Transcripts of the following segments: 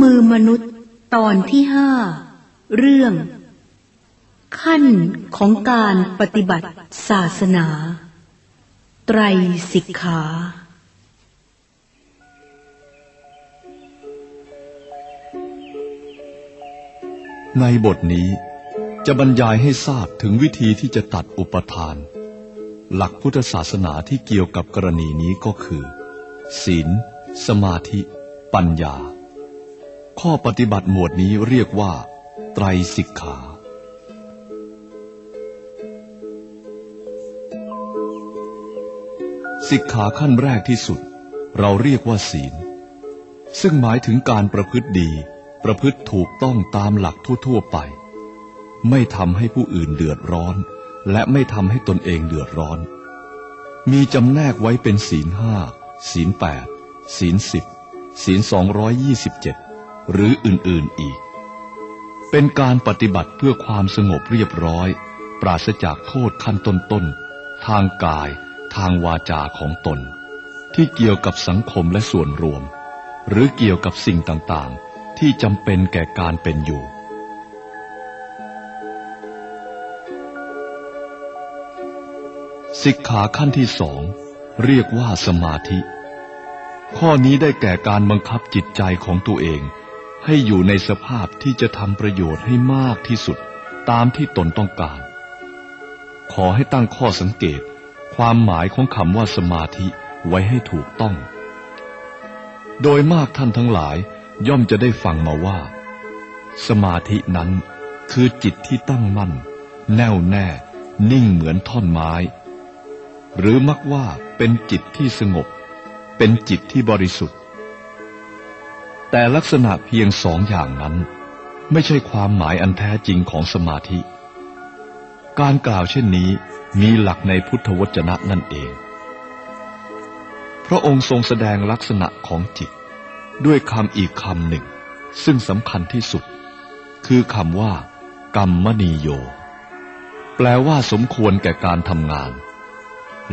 มือมนุษย์ตอนที่ห้าเรื่อง ขั้นของการปฏิบัติศาสนา ไตรสิกขา ในบทนี้จะบรรยายให้ทราบถึงวิธีที่จะตัดอุปทาน หลักพุทธศาสนาที่เกี่ยวกับกรณีนี้ก็คือ ศีล สมาธิ ปัญญา ข้อปฏิบัติหมวดนี้เรียกว่า ไตรสิกขา สิกขาขั้นแรกที่สุด เราเรียกว่าศีล ซึ่งหมายถึงการประพฤติดี ประพฤติถูกต้องตามหลักทั่ว ๆ ไป ไม่ทำให้ผู้อื่นเดือดร้อน และไม่ทำให้ตนเองเดือดร้อน มีจำแนกไว้เป็นศีลห้าศีลแปดศีลสิบศีลสองร้อยยี่สิบเจ็ด หรืออื่นๆอีก เป็นการปฏิบัติเพื่อความสงบเรียบร้อย ปราศจากโทษขั้นต้นๆ ทางกาย ทางวาจาของตน ที่เกี่ยวกับสังคมและส่วนรวม หรือเกี่ยวกับสิ่งต่างๆ ที่จำเป็นแก่การเป็นอยู่สิกขาขั้นที่สองเรียกว่าสมาธิ ข้อนี้ได้แก่การบังคับจิตใจของตัวเอง ให้อยู่ในสภาพที่จะทำประโยชน์ให้มากที่สุดตามที่ตนต้องการ ขอให้ตั้งข้อสังเกตความหมายของคำว่าสมาธิไว้ให้ถูกต้อง โดยมากท่านทั้งหลายย่อมจะได้ฟังมาว่า สมาธินั้นคือจิตที่ตั้งมั่น แน่วแน่ นิ่งเหมือนท่อนไม้ หรือมักว่าเป็นจิตที่สงบ เป็นจิตที่บริสุทธิ์ แต่ลักษณะเพียงสองอย่างนั้น ไม่ใช่ความหมายอันแท้จริงของสมาธิ การกล่าวเช่นนี้มีหลักในพุทธวจนะนั่นเอง พระองค์ทรงแสดงลักษณะของจิต ด้วยคำอีกคำหนึ่ง ซึ่งสำคัญที่สุด คือคำว่า กรรมนีโย แปลว่าสมควรแก่การทำงาน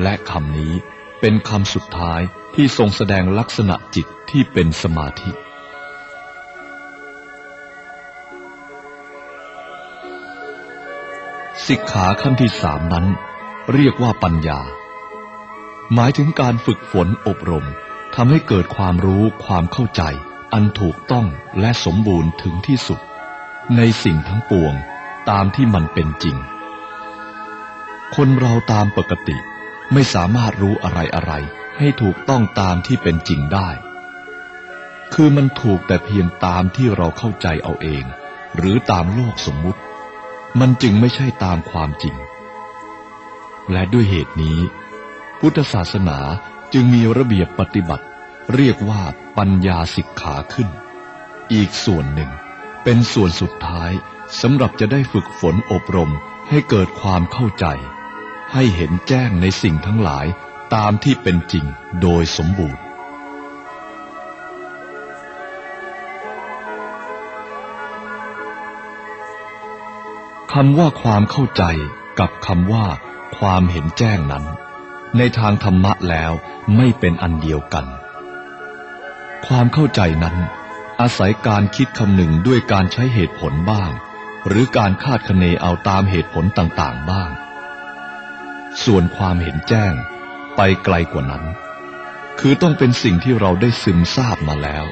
และคำนี้เป็นคำสุดท้ายที่ทรงแสดงลักษณะจิตที่เป็นสมาธิ สิกขาขั้นที่สามนั้น เรียกว่าปัญญา หมายถึงการฝึกฝนอบรมทำให้เกิดความรู้ความเข้าใจ อันถูกต้องและสมบูรณ์ถึงที่สุด ในสิ่งทั้งปวงตามที่มันเป็นจริง คนเราตามปกติไม่สามารถรู้อะไรอะไรให้ถูกต้องตามที่เป็นจริงได้ คือมันถูกแต่เพียงตามที่เราเข้าใจเอาเอง หรือตามโลกสมมุติ มันจึงไม่ใช่ตามความจริง และด้วยเหตุนี้ พุทธศาสนาจึงมีระเบียบปฏิบัติ เรียกว่าปัญญาสิกขาขึ้น อีกส่วนหนึ่ง เป็นส่วนสุดท้ายสำหรับจะได้ฝึกฝนอบรมให้เกิดความเข้าใจ ให้เห็นแจ้งในสิ่งทั้งหลายตามที่เป็นจริงโดยสมบูรณ์ำว่าความเข้าใจกับคำว่า ความเห็นแจ้งนั้น ในทางธรรมะแล้วไม่เป็นอันเดียวกัน ความเข้าใจนั้น อาศัยการคิดคำหนึ่งด้วยการใช้เหตุผลบ้าง หรือการคาดคะเนเอาตามเหตุผลต่างๆบ้าง ส่วนความเห็นแจ้งไปไกลกว่านั้น คือต้องเป็นสิ่งที่เราได้ซึมซาบมาแล้ว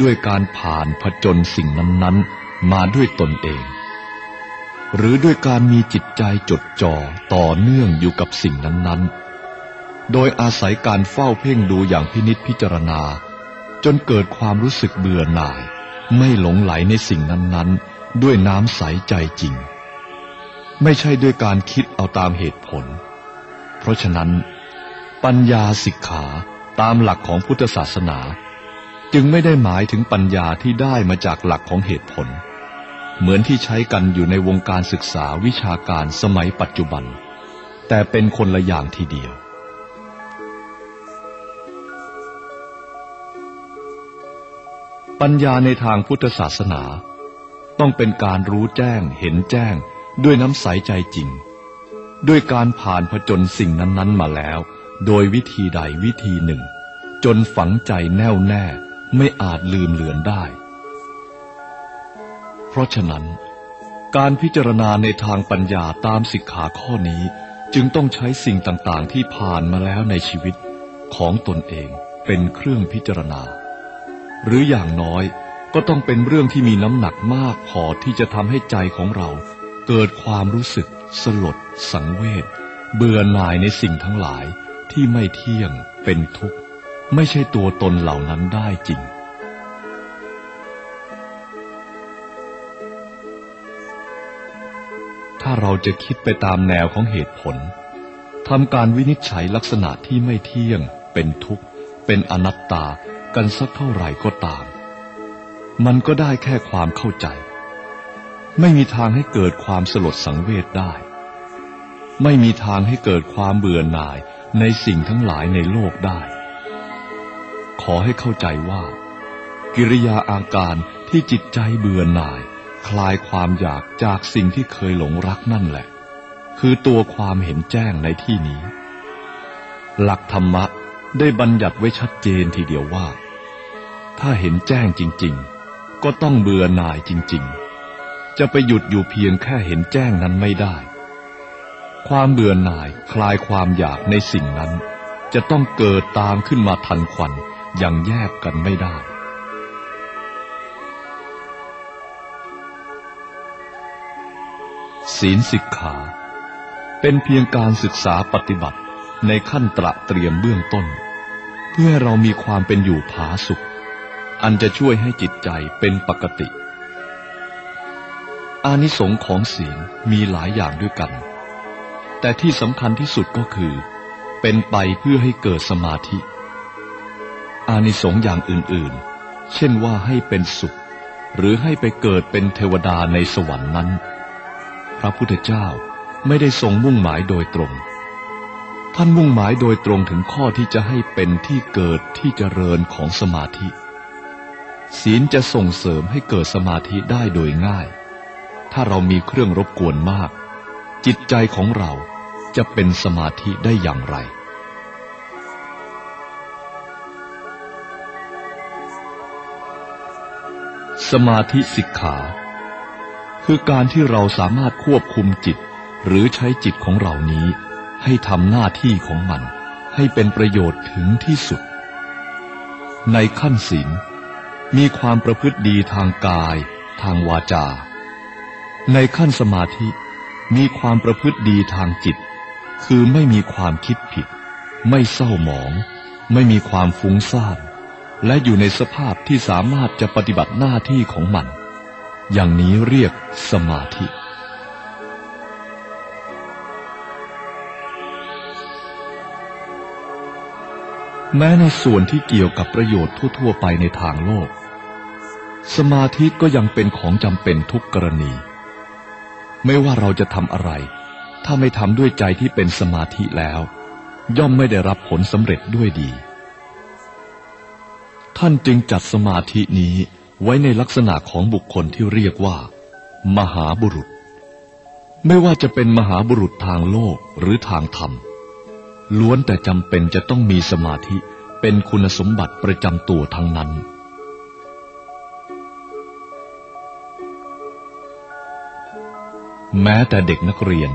ด้วยการผ่านผจญสิ่งนั้นๆ มาด้วยตนเอง หรือด้วยการมีจิตใจจดจ่อต่อเนื่องอยู่กับสิ่งนั้นๆ โดยอาศัยการเฝ้าเพ่งดูอย่างพินิษพิจารณา จนเกิดความรู้สึกเบื่อหน่าย ไม่หลงไหลในสิ่งนั้นๆ ด้วยน้ำใสใจจริง ไม่ใช่ด้วยการคิดเอาตามเหตุผล เพราะฉะนั้น ปัญญาสิกขาตามหลักของพุทธศาสนา จึงไม่ได้หมายถึงปัญญาที่ได้มาจากหลักของเหตุผล เหมือนที่ใช้กันอยู่ในวงการศึกษาวิชาการสมัยปัจจุบัน แต่เป็นคนละอย่างทีเดียว ปัญญาในทางพุทธศาสนา ต้องเป็นการรู้แจ้งเห็นแจ้งด้วยน้ำใสใจจริง ด้วยการผ่านผจญสิ่งนั้น ๆ มาแล้ว โดยวิธีใดวิธีหนึ่ง จนฝังใจแน่วแน่ไม่อาจลืมเลือนได้ ราะฉะนั้น การพิจารณาในทางปัญญาตามสิกขาข้อนี้จึงต้องใช้สิ่งต่างๆ ที่ผ่านมาแล้วในชีวิตของตนเองเป็นเครื่องพิจารณา หรืออย่างน้อยก็ต้องเป็นเรื่องที่มีน้ำหนักมากพอที่จะทำให้ใจของเรา เกิดความรู้สึก สลด สังเวชเบื่อหน่ายในสิ่งทั้งหลายที่ไม่เที่ยงเป็นทุกข์ ไม่ใช่ตัวตนเหล่านั้นได้จริง ถ้าเราจะคิดไปตามแนวของเหตุผลทำการวินิจฉัยลักษณะที่ไม่เที่ยง เป็นทุกข์ เป็นอนัตตากันสักเท่าไหร่ก็ตาม มันก็ได้แค่ความเข้าใจ ไม่มีทางให้เกิดความสลดสังเวชได้ ไม่มีทางให้เกิดความเบื่อหน่ายในสิ่งทั้งหลายในโลกได้ ขอให้เข้าใจว่า กิริยาอาการที่จิตใจเบื่อหน่าย คลายความอยากจากสิ่งที่เคยหลงรักนั่นแหละ คือตัวความเห็นแจ้งในที่นี้ หลักธรรมะได้บัญญัติไว้ชัดเจนทีเดียวว่า ถ้าเห็นแจ้งจริง ๆ ก็ต้องเบื่อหน่ายจริง ๆ จะไปหยุดอยู่เพียงแค่เห็นแจ้งนั้นไม่ได้ ความเบื่อหน่ายคลายความอยากในสิ่งนั้น จะต้องเกิดตามขึ้นมาทันควันอย่างแยกกันไม่ได้ ศีลสิกขา เป็นเพียงการศึกษาปฏิบัติในขั้นตระเตรียมเบื้องต้น เพื่อให้เรามีความเป็นอยู่ผาสุข อันจะช่วยให้จิตใจเป็นปกติ อานิสงส์ของศีลมีหลายอย่างด้วยกัน แต่ที่สำคัญที่สุดก็คือ เป็นไปเพื่อให้เกิดสมาธิ อานิสงส์อย่างอื่นๆ เช่นว่าให้เป็นสุข หรือให้ไปเกิดเป็นเทวดาในสวรรค์นั้น พระพุทธเจ้าไม่ได้ทรงมุ่งหมายโดยตรง ท่านมุ่งหมายโดยตรงถึงข้อที่จะให้เป็นที่เกิดที่เจริญของสมาธิ ศีลจะส่งเสริมให้เกิดสมาธิได้โดยง่าย ถ้าเรามีเครื่องรบกวนมาก จิตใจของเราจะเป็นสมาธิได้อย่างไรสมาธิสิกขา คือการที่เราสามารถควบคุมจิต หรือใช้จิตของเรานี้ ให้ทำหน้าที่ของมัน ให้เป็นประโยชน์ถึงที่สุด ในขั้นศีลมีความประพฤติดีทางกาย ทางวาจา ในขั้นสมาธิ มีความประพฤติดีทางจิต คือไม่มีความคิดผิด ไม่เศร้าหมอง ไม่มีความฟุ้งซ่านและอยู่ในสภาพที่สามารถจะปฏิบัติหน้าที่ของมัน อย่างนี้เรียกสมาธิ แม้ในส่วนที่เกี่ยวกับประโยชน์ทั่ว ๆ ไปในทางโลก สมาธิก็ยังเป็นของจำเป็นทุกกรณี ไม่ว่าเราจะทำอะไร ถ้าไม่ทำด้วยใจที่เป็นสมาธิแล้ว ย่อมไม่ได้รับผลสำเร็จด้วยดี ท่านจึงจัดสมาธินี้ ไว้ในลักษณะของบุคคลที่เรียกว่า มหาบุรุษ ไม่ว่าจะเป็นมหาบุรุษทางโลกหรือทางธรรม ล้วนแต่จำเป็นจะต้องมีสมาธิเป็นคุณสมบัติประจำตัวทั้งนั้น แม้แต่เด็กนักเรียน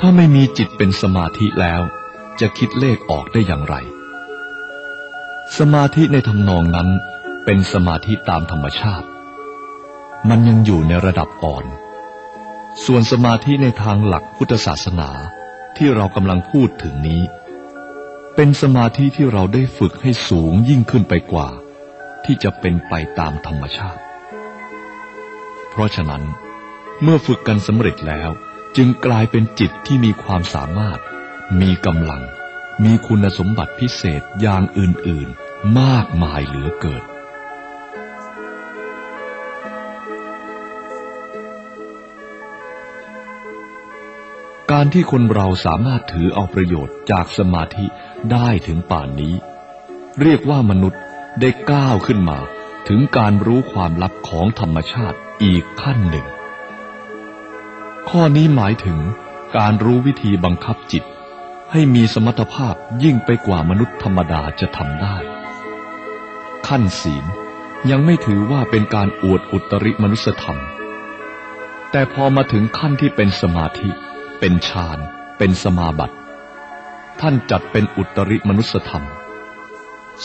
ถ้าไม่มีจิตเป็นสมาธิแล้ว จะคิดเลขออกได้อย่างไร สมาธิในทำนองนั้น เป็นสมาธิตามธรรมชาติ มันยังอยู่ในระดับอ่อน ส่วนสมาธิในทางหลักพุทธศาสนาที่เรากำลังพูดถึงนี้ เป็นสมาธิที่เราได้ฝึกให้สูงยิ่งขึ้นไปกว่า ที่จะเป็นไปตามธรรมชาติ เพราะฉะนั้น เมื่อฝึกกันสำเร็จแล้วจึงกลายเป็นจิตที่มีความสามารถ มีกำลัง มีคุณสมบัติพิเศษอย่างอื่นๆ มากมายเหลือเกิน การที่คนเราสามารถถือเอาประโยชน์จากสมาธิได้ถึงป่านนี้ เรียกว่ามนุษย์ได้ก้าวขึ้นมา ถึงการรู้ความลับของธรรมชาติอีกขั้นหนึ่ง ข้อนี้หมายถึงการรู้วิธีบังคับจิต ให้มีสมรรถภาพยิ่งไปกว่ามนุษย์ธรรมดาจะทำได้ ขั้นศีลยังไม่ถือว่าเป็นการอวดอุตริมนุสธรรม แต่พอมาถึงขั้นที่เป็นสมาธิ เป็นฌาน เป็นสมาบัติ ท่านจัดเป็นอุตริมนุสธรรม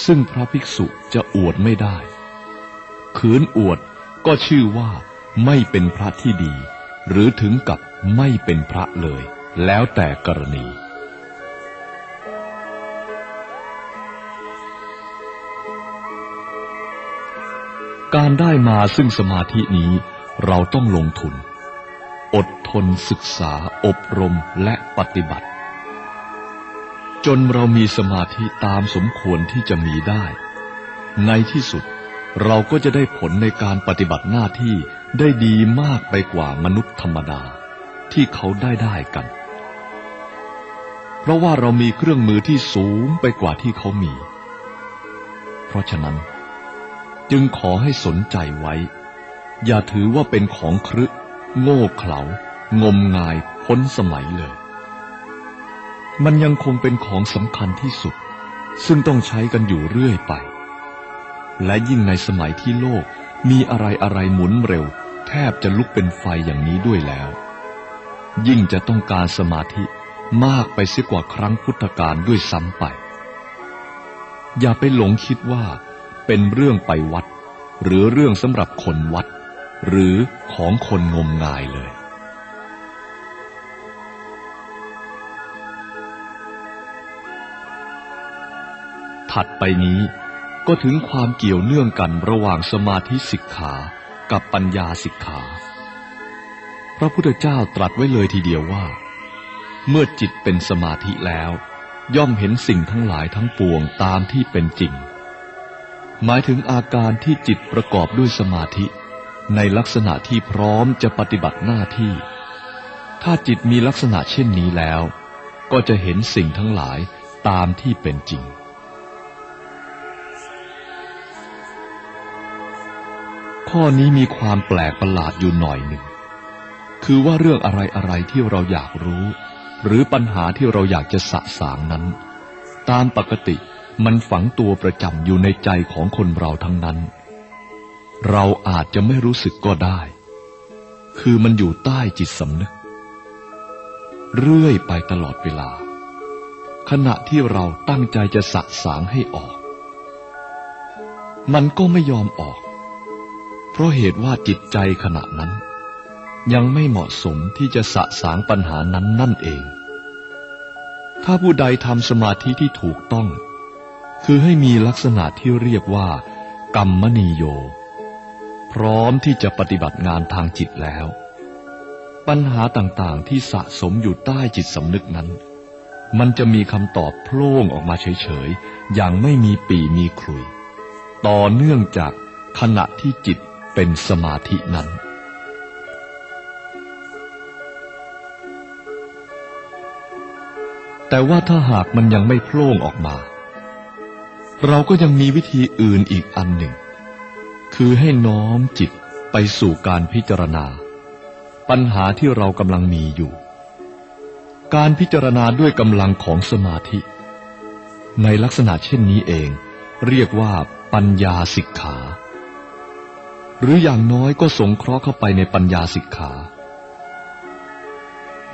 ซึ่งพระภิกษุจะอวดไม่ได้ ขืนอวดก็ชื่อว่าไม่เป็นพระที่ดี หรือถึงกับไม่เป็นพระเลย แล้วแต่กรณีการได้มาซึ่งสมาธินี้เราต้องลงทุน อดทนศึกษาอบรมและปฏิบัติ จนเรามีสมาธิตามสมควรที่จะมีได้ ในที่สุดเราก็จะได้ผลในการปฏิบัติหน้าที่ได้ดีมากไปกว่ามนุษย์ธรรมดา ที่เขาได้ได้กัน เพราะว่าเรามีเครื่องมือที่สูงไปกว่าที่เขามี เพราะฉะนั้น จึงขอให้สนใจไว้ อย่าถือว่าเป็นของครึ โง่เขลางมงายพ้นสมัยเลย มันยังคงเป็นของสำคัญที่สุด ซึ่งต้องใช้กันอยู่เรื่อยไป และยิ่งในสมัยที่โลกมีอะไรอะไรหมุนเร็ว แทบจะลุกเป็นไฟอย่างนี้ด้วยแล้ว ยิ่งจะต้องการสมาธิมากไปเสียกว่าครั้งพุทธกาลด้วยซ้ำไป อย่าไปหลงคิดว่าเป็นเรื่องไปวัด หรือเรื่องสำหรับคนวัด หรือของคนงมงายเลย ถัดไปนี้ก็ถึงความเกี่ยวเนื่องกันระหว่างสมาธิสิกขากับปัญญาสิกขา พระพุทธเจ้าตรัสไว้เลยทีเดียวว่า เมื่อจิตเป็นสมาธิแล้ว ย่อมเห็นสิ่งทั้งหลายทั้งปวงตามที่เป็นจริง หมายถึงอาการที่จิตประกอบด้วยสมาธิ ในลักษณะที่พร้อมจะปฏิบัติหน้าที่ ถ้าจิตมีลักษณะเช่นนี้แล้ว ก็จะเห็นสิ่งทั้งหลายตามที่เป็นจริง ข้อนี้มีความแปลกประหลาดอยู่หน่อยหนึ่ง คือว่าเรื่องอะไรอะไรที่เราอยากรู้ หรือปัญหาที่เราอยากจะสะสางนั้น ตามปกติมันฝังตัวประจำอยู่ในใจของคนเราทั้งนั้น เราอาจจะไม่รู้สึกก็ได้ คือมันอยู่ใต้จิตสำนึก เรื่อยไปตลอดเวลา ขณะที่เราตั้งใจจะสะสางให้ออก มันก็ไม่ยอมออก เพราะเหตุว่าจิตใจขณะนั้น ยังไม่เหมาะสมที่จะสะสางปัญหานั้นนั่นเอง ถ้าผู้ใดทำสมาธิที่ถูกต้อง คือให้มีลักษณะที่เรียกว่ากรรมนิโย พร้อมที่จะปฏิบัติงานทางจิตแล้ว ปัญหาต่างๆที่สะสมอยู่ใต้จิตสำนึกนั้น มันจะมีคำตอบโพล่งออกมาเฉยๆ อย่างไม่มีปีมีคลุย ต่อเนื่องจากขณะที่จิตเป็นสมาธินั้นแต่ว่าถ้าหากมันยังไม่โพล่งออกมา เราก็ยังมีวิธีอื่นอีกอันหนึ่ง คือให้น้อมจิตไปสู่การพิจารณา ปัญหาที่เรากำลังมีอยู่ การพิจารณาด้วยกำลังของสมาธิ ในลักษณะเช่นนี้เอง เรียกว่าปัญญาสิกขา หรืออย่างน้อยก็สงเคราะห์เข้าไปในปัญญาสิกขา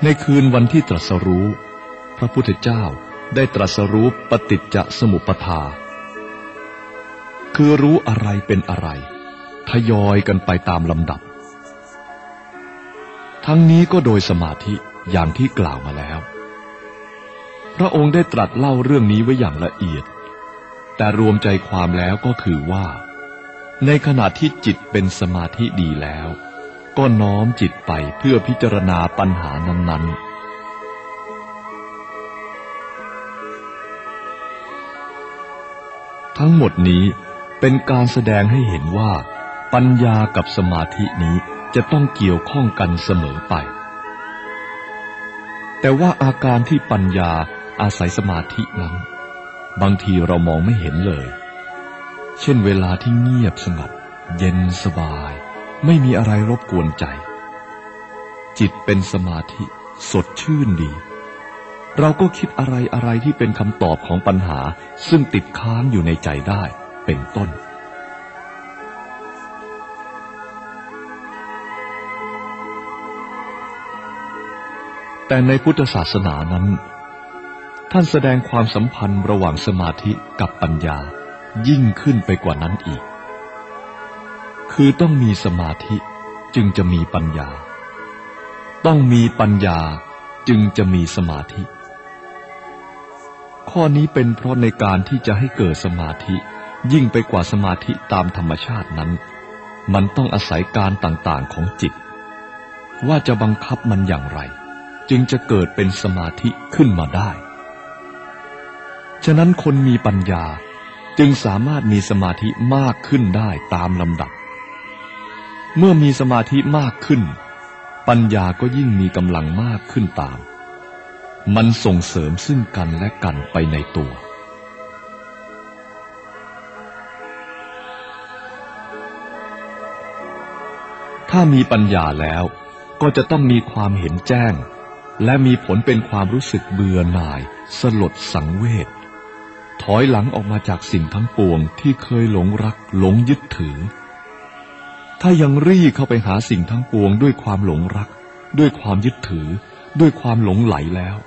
ในคืนวันที่ตรัสรู้ พระพุทธเจ้าได้ตรัสรู้ปฏิจจสมุปทาคือรู้อะไรเป็นอะไร ทยอยกันไปตามลำดับ ทั้งนี้ก็โดยสมาธิอย่างที่กล่าวมาแล้ว พระองค์ได้ตรัสเล่าเรื่องนี้ไว้อย่างละเอียด แต่รวมใจความแล้วก็คือว่า ในขณะที่จิตเป็นสมาธิดีแล้ว ก็น้อมจิตไปเพื่อพิจารณาปัญหานั้นๆทั้งหมดนี้เป็นการแสดงให้เห็นว่า ปัญญากับสมาธินี้จะต้องเกี่ยวข้องกันเสมอไป แต่ว่าอาการที่ปัญญาอาศัยสมาธินั้น บางทีเรามองไม่เห็นเลย เช่นเวลาที่เงียบสงบเย็นสบาย ไม่มีอะไรรบกวนใจ จิตเป็นสมาธิ สดชื่นดี เราก็คิดอะไรอะไรที่เป็นคำตอบของปัญหาซึ่งติดค้างอยู่ในใจได้เป็นต้น แต่ในพุทธศาสนานั้น ท่านแสดงความสัมพันธ์ระหว่างสมาธิกับปัญญายิ่งขึ้นไปกว่านั้นอีก คือต้องมีสมาธิจึงจะมีปัญญา ต้องมีปัญญาจึงจะมีสมาธิ ข้อนี้เป็นเพราะในการที่จะให้เกิดสมาธิยิ่งไปกว่าสมาธิตามธรรมชาตินั้น มันต้องอาศัยการต่างๆของจิต ว่าจะบังคับมันอย่างไร จึงจะเกิดเป็นสมาธิขึ้นมาได้ ฉะนั้นคนมีปัญญาจึงสามารถมีสมาธิมากขึ้นได้ตามลำดับ เมื่อมีสมาธิมากขึ้น ปัญญาก็ยิ่งมีกำลังมากขึ้นตาม มันส่งเสริมซึ่งกันและกันไปในตัวถ้ามีปัญญาแล้วก็จะต้องมีความเห็นแจ้ง และมีผลเป็นความรู้สึกเบื่อหน่าย สลดสังเวชถอยหลังออกมาจากสิ่งทั้งปวงที่เคยหลงรักหลงยึดถือ ถ้ายังรีเข้าไปหาสิ่งทั้งปวงด้วยความหลงรัก ด้วยความยึดถือ ด้วยความหลงไหลแล้ว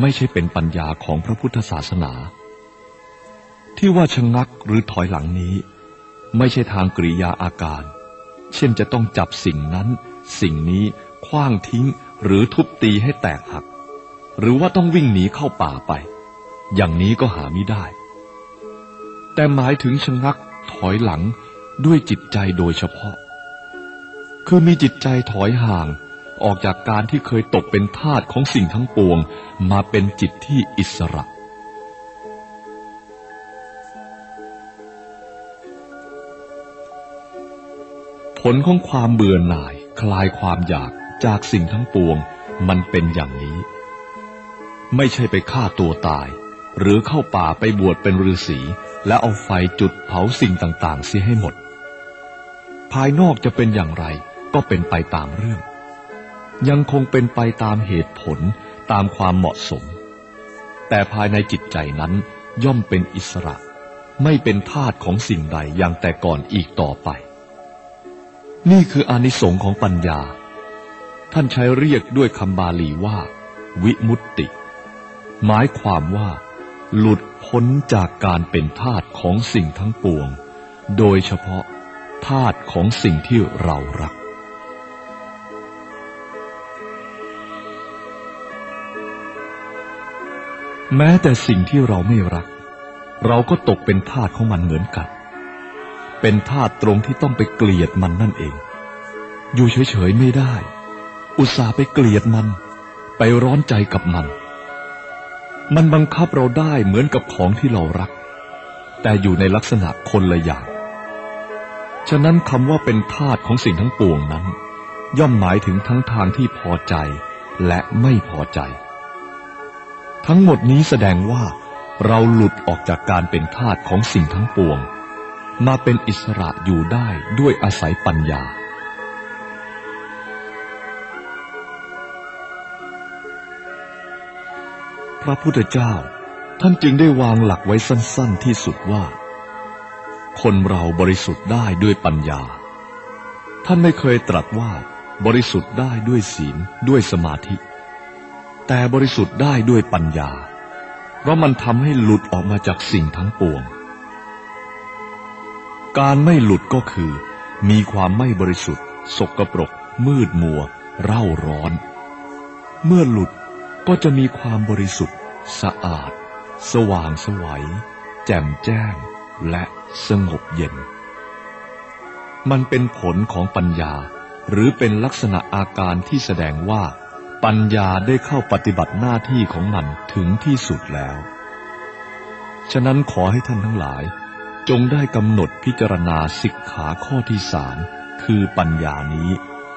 ไม่ใช่เป็นปัญญาของพระพุทธศาสนา ที่ว่าชะงักหรือถอยหลังนี้ ไม่ใช่ทางกริยาอาการ เช่นจะต้องจับสิ่งนั้น สิ่งนี้คว้างทิ้ง หรือทุบตีให้แตกหัก หรือว่าต้องวิ่งหนีเข้าป่าไป อย่างนี้ก็หาไม่ได้ แต่หมายถึงชะงักถอยหลังด้วยจิตใจโดยเฉพาะ คือมีจิตใจถอยห่างออกจากการที่เคยตกเป็นทาสของสิ่งทั้งปวง มาเป็นจิตที่อิสระ ผลของความเบื่อหน่ายคลายความอยาก จากสิ่งทั้งปวงมันเป็นอย่างนี้ ไม่ใช่ไปฆ่าตัวตาย หรือเข้าป่าไปบวชเป็นฤาษีและเอาไฟจุดเผาสิ่งต่างๆเสียให้หมด ภายนอกจะเป็นอย่างไรก็เป็นไปตามเรื่อง ยังคงเป็นไปตามเหตุผลตามความเหมาะสม แต่ภายในจิตใจนั้นย่อมเป็นอิสระ ไม่เป็นทาสของสิ่งใดอย่างแต่ก่อนอีกต่อไป นี่คืออานิสงส์ของปัญญา ท่านใช้เรียกด้วยคำบาลีว่า วิมุตติ หมายความว่า หลุดพ้นจากการเป็นทาสของสิ่งทั้งปวง โดยเฉพาะทาสของสิ่งที่เรารัก แม้แต่สิ่งที่เราไม่รัก เราก็ตกเป็นทาสของมันเหมือนกัน เป็นทาสตรงที่ต้องไปเกลียดมันนั่นเอง อยู่เฉยๆไม่ได้ อุตส่าห์ไปเกลียดมัน ไปร้อนใจกับมัน มันบังคับเราได้เหมือนกับของที่เรารัก แต่อยู่ในลักษณะคนละอย่าง ฉะนั้นคำว่าเป็นทาสของสิ่งทั้งปวงนั้น ย่อมหมายถึงทั้งทางที่พอใจและไม่พอใจ ทั้งหมดนี้แสดงว่าเราหลุดออกจากการเป็นทาสของสิ่งทั้งปวง มาเป็นอิสระอยู่ได้ด้วยอาศัยปัญญา พระพุทธเจ้า ท่านจึงได้วางหลักไว้สั้นๆที่สุดว่า คนเราบริสุทธิ์ได้ด้วยปัญญา ท่านไม่เคยตรัสว่าบริสุทธิ์ได้ด้วยศีลด้วยสมาธิ แต่บริสุทธิ์ได้ด้วยปัญญา เพราะมันทำให้หลุดออกมาจากสิ่งทั้งปวง การไม่หลุดก็คือ มีความไม่บริสุทธิ์ สกปรก มืดมัว เร่าร้อน เมื่อหลุด ก็จะมีความบริสุทธิ์ สะอาด สว่างสวัย แจ่มแจ้ง และสงบเย็น มันเป็นผลของปัญญา หรือเป็นลักษณะอาการที่แสดงว่า ปัญญาได้เข้าปฏิบัติหน้าที่ของมันถึงที่สุดแล้ว ฉะนั้นขอให้ท่านทั้งหลาย จงได้กำหนดพิจารณาสิกขาข้อที่สามคือปัญญานี้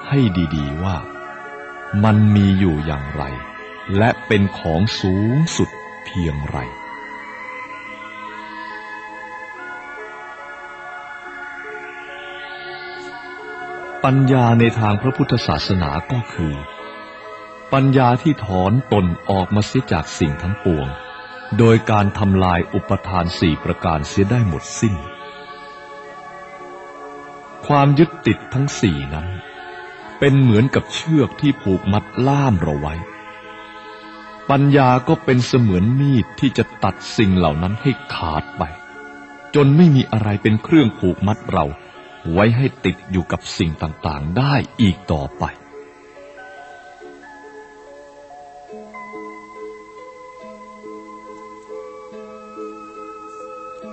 ให้ดีๆว่า มันมีอยู่อย่างไร และเป็นของสูงสุดเพียงไรปัญญาในทางพระพุทธศาสนาก็คือ ปัญญาที่ถอนตนออกมาเสียจากสิ่งทั้งปวง โดยการทำลายอุปทานสี่ประการเสียได้หมดสิ้น ความยึดติดทั้งสี่นั้น เป็นเหมือนกับเชือกที่ผูกมัดล่ามเราไว้ ปัญญาก็เป็นเสมือนมีดที่จะตัดสิ่งเหล่านั้นให้ขาดไป จนไม่มีอะไรเป็นเครื่องผูกมัดเรา ไว้ให้ติดอยู่กับสิ่งต่างๆได้อีกต่อไป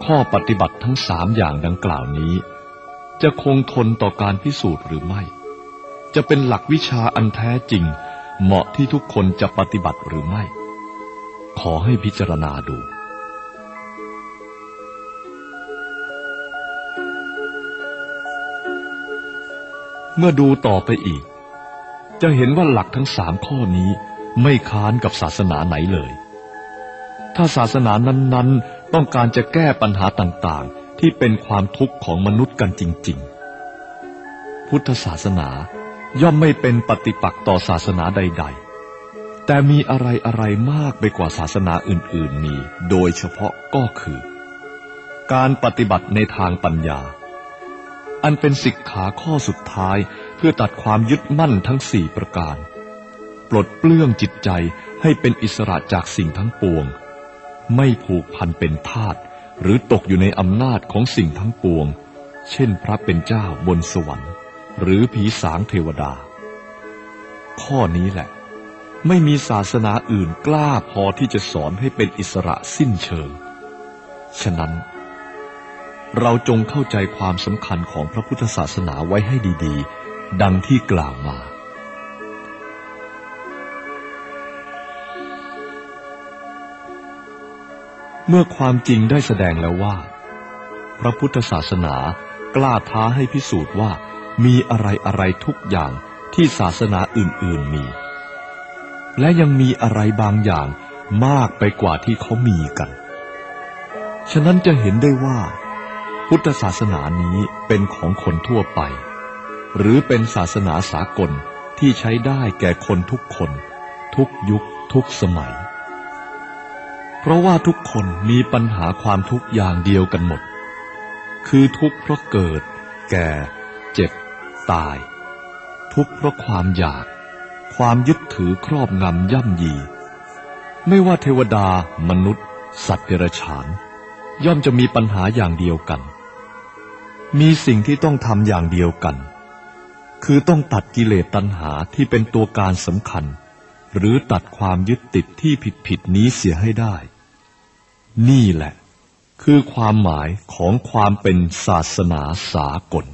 ข้อปฏิบัติทั้งสามอย่างดังกล่าวนี้ จะคงทนต่อการพิสูจน์หรือไม่ จะเป็นหลักวิชาอันแท้จริง เหมาะที่ทุกคนจะปฏิบัติหรือไม่ ขอให้พิจารณาดูเมื่อดูต่อไปอีก จะเห็นว่าหลักทั้งสามข้อนี้ไม่ค้านกับศาสนาไหนเลย ถ้าศาสนานั้น ๆ ต้องการจะแก้ปัญหาต่างๆ ที่เป็นความทุกข์ของมนุษย์กันจริง ๆ พุทธศาสนา ย่อมไม่เป็นปฏิปักษ์ต่อศาสนาใด ๆ แต่มีอะไรอะไรมากไปกว่าศาสนาอื่นๆมี โดยเฉพาะก็คือ การปฏิบัติในทางปัญญา อันเป็นสิกขาข้อสุดท้ายเพื่อตัดความยึดมั่นทั้งสี่ประการ ปลดเปลื้องจิตใจให้เป็นอิสระจากสิ่งทั้งปวง ไม่ผูกพันเป็นทาสหรือตกอยู่ในอำนาจของสิ่งทั้งปวง เช่นพระเป็นเจ้าบนสวรรค์ หรือผีสางเทวดา ข้อนี้แหละ ไม่มีศาสนาอื่นกล้าพอที่จะสอนให้เป็นอิสระสิ้นเชิง ฉะนั้น เราจงเข้าใจความสำคัญของพระพุทธศาสนาไว้ให้ดี ๆ ดังที่กล่าวมาเมื่อความจริงได้แสดงแล้วว่า พระพุทธศาสนากล้าท้าให้พิสูจน์ว่า มีอะไรอะไรทุกอย่างที่ศาสนาอื่นๆมี และยังมีอะไรบางอย่างมากไปกว่าที่เขามีกัน ฉะนั้นจะเห็นได้ว่า พุทธศาสนานี้เป็นของคนทั่วไป หรือเป็นศาสนาสากลที่ใช้ได้แก่คนทุกคน ทุกยุคทุกสมัย เพราะว่าทุกคนมีปัญหาความทุกข์อย่างเดียวกันหมด คือทุกข์เพราะเกิด แก่ เจ็บ ตาย ทุกข์เพราะความอยาก ความยึดถือครอบงำย่ำยี ไม่ว่าเทวดา มนุษย์ สัตว์เดรัจฉาน ย่อมจะมีปัญหาอย่างเดียวกัน มีสิ่งที่ต้องทำอย่างเดียวกัน คือต้องตัดกิเลสตัณหาที่เป็นตัวการสำคัญ หรือตัดความยึดติดที่ผิดผิดนี้เสียให้ได้ นี่แหละคือความหมายของความเป็นศาสนาสากล